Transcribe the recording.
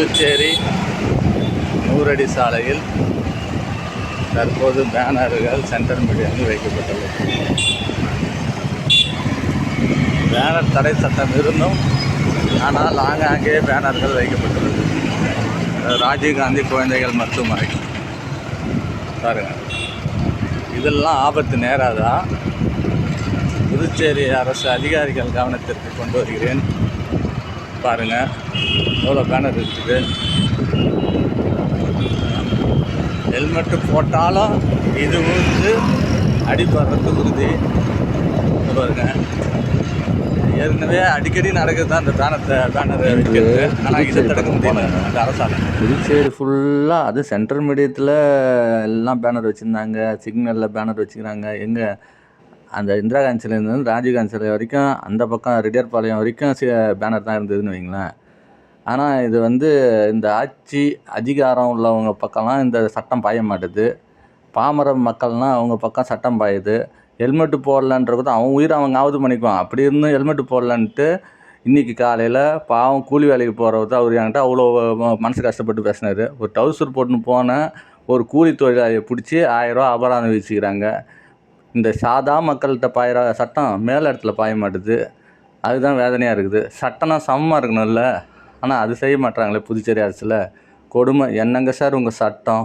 புதுச்சேரி நூறடி சாலையில் தற்போது பேனர்கள் சென்டர் மீடியாவில் வைக்கப்பட்டுள்ளது. பேனர் தடை சட்டம் இருந்தும் ஆனால் ஆங்காங்கே பேனர்கள் வைக்கப்பட்டுள்ளது. ராஜீவ்காந்தி குழந்தைகள் மருத்துவமனை. பாருங்கள் இதெல்லாம் ஆபத்து நேராதா? புதுச்சேரி அரசு அதிகாரிகள் கவனத்திற்கு கொண்டு வருகிறேன். பாருங்க. எவ்வளோ பேனர் இருக்குது. ஹெல்மெட்டு போட்டாலும் இது வந்து அடிபடுறது உறுதி. பாருங்க. ஏற்கனவே அடிக்கடி நடக்குது தான் அந்த பேனத்தை பேனர் வைக்கிறது. ஆனால் இதை தடுக்க முடியல. அந்த அரசால் புதுச்சேரி ஃபுல்லாக அது சென்ட்ரல் மீடியத்தில் எல்லாம் பேனர் வச்சுருந்தாங்க. சிக்னலில் பேனர் வச்சுக்கிறாங்க. எங்கே அந்த இந்திரா காந்தி சிலையிலேருந்து ராஜீவ்காந்தி சிலை வரைக்கும் அந்த பக்கம் ரெட்டியார் பாளையம் வரைக்கும் சி பேனர் தான் இருந்ததுன்னு வைங்களேன். ஆனால் இது வந்து இந்த ஆட்சி அதிகாரம் உள்ளவங்க பக்கம்லாம் இந்த சட்டம் பாய மாட்டுது. பாமர மக்கள்னால் அவங்க பக்கம் சட்டம் பாயுது. ஹெல்மெட்டு போடலன்றது அவன் உயிரை அவங்க ஆவது பண்ணிக்குவான். அப்படி இருந்தும் ஹெல்மெட்டு போடலன்ட்டு இன்றைக்கி காலையில் பாவம் கூலி வேலைக்கு போகிறவர் அவர் என்கிட்ட அவ்வளோ மனசு கஷ்டப்பட்டு பேசினார். ஒரு டவுசர் போட்டுன்னு போன ஒரு கூலி தொழிலாளியை பிடிச்சி ஆயிரரூவா அபராதம் வச்சுக்கிறாங்க இந்த சாதா மக்கள்கிட்ட பாயிற சட்டம் மேல் இடத்துல பாய மாட்டுது. அதுதான் வேதனையாக இருக்குது. சட்டம்னா சமமாக இருக்கணும்ல. ஆனால் அது செய்ய மாட்டுறாங்களே புதுச்சேரி அரசில். கொடுமை. என்னங்க சார் உங்கள் சட்டம்?